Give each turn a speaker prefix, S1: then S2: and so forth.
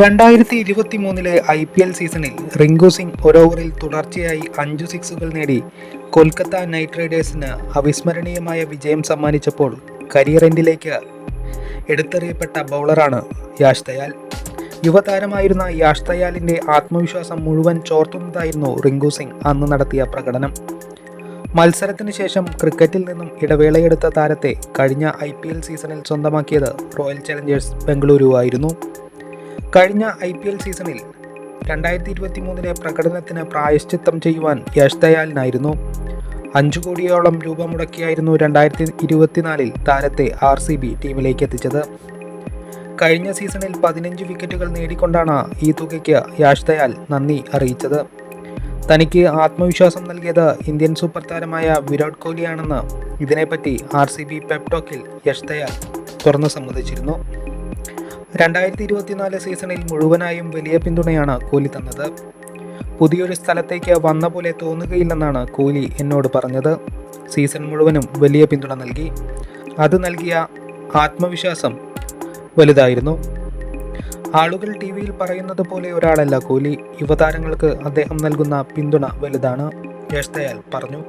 S1: രണ്ടായിരത്തി ഇരുപത്തി മൂന്നിലെ ഐ പി എൽ സീസണിൽ റിങ്കു സിംഗ് ഒരോവറിൽ തുടർച്ചയായി അഞ്ചു സിക്സുകൾ നേടി കൊൽക്കത്ത നൈറ്റ് റൈഡേഴ്സിന് അവിസ്മരണീയമായ വിജയം സമ്മാനിച്ചപ്പോൾ കരിയർ എൻഡിലേക്ക് എടുത്തെറിയപ്പെട്ട ബൗളറാണ് യാഷ് ദയാൽ. യുവതാരമായിരുന്ന യാഷ് ദയാലിന്റെ ആത്മവിശ്വാസം മുഴുവൻ ചോർത്തുന്നതായിരുന്നു റിങ്കു സിംഗ് അന്ന് നടത്തിയ പ്രകടനം. മത്സരത്തിന് ശേഷം ക്രിക്കറ്റിൽ നിന്നും ഇടവേളയെടുത്ത താരത്തെ കഴിഞ്ഞ ഐ സീസണിൽ സ്വന്തമാക്കിയത് റോയൽ ചലഞ്ചേഴ്സ് ബംഗളൂരു ആയിരുന്നു കഴിഞ്ഞ ഐ പി എൽ സീസണിൽ രണ്ടായിരത്തി ഇരുപത്തി മൂന്നിലെ പ്രകടനത്തിന് പ്രായശ്ചിത്തം ചെയ്യുവാൻ യശ് ദയാലിനായിരുന്നു. അഞ്ചു കോടിയോളം രൂപ മുടക്കിയായിരുന്നു രണ്ടായിരത്തി ഇരുപത്തിനാലിൽ താരത്തെ ആർ സി ബി ടീമിലേക്ക് എത്തിച്ചത്. കഴിഞ്ഞ സീസണിൽ പതിനഞ്ച് വിക്കറ്റുകൾ നേടിക്കൊണ്ടാണ് ഈ തുകയ്ക്ക് യാഷ് ദയാൽ നന്ദി അറിയിച്ചത്. തനിക്ക് ആത്മവിശ്വാസം നൽകിയത് ഇന്ത്യൻ സൂപ്പർ താരമായ വിരാട് കോഹ്ലിയാണെന്ന് ഇതിനെപ്പറ്റി ആർ സി ബി പെപ്ടോക്കിൽ യശ് ദയാൽ തുറന്നു സമ്മതിച്ചിരുന്നു. രണ്ടായിരത്തി ഇരുപത്തിനാല് സീസണിൽ മുഴുവനായും വലിയ പിന്തുണയാണ് കോഹ്ലി തന്നത്. പുതിയൊരു സ്ഥലത്തേക്ക് വന്ന പോലെ തോന്നുകയില്ലെന്നാണ് കോഹ്ലി എന്നോട് പറഞ്ഞത്. സീസൺ മുഴുവനും വലിയ പിന്തുണ നൽകി. അത് നൽകിയ ആത്മവിശ്വാസം വലുതായിരുന്നു. ആളുകൾ ടി വിയിൽ പറയുന്നത് പോലെ ഒരാളല്ല കോഹ്ലി യുവതാരങ്ങൾക്ക് അദ്ദേഹം നൽകുന്ന പിന്തുണ വലുതാണ് യശ് ദയാൽ പറഞ്ഞു.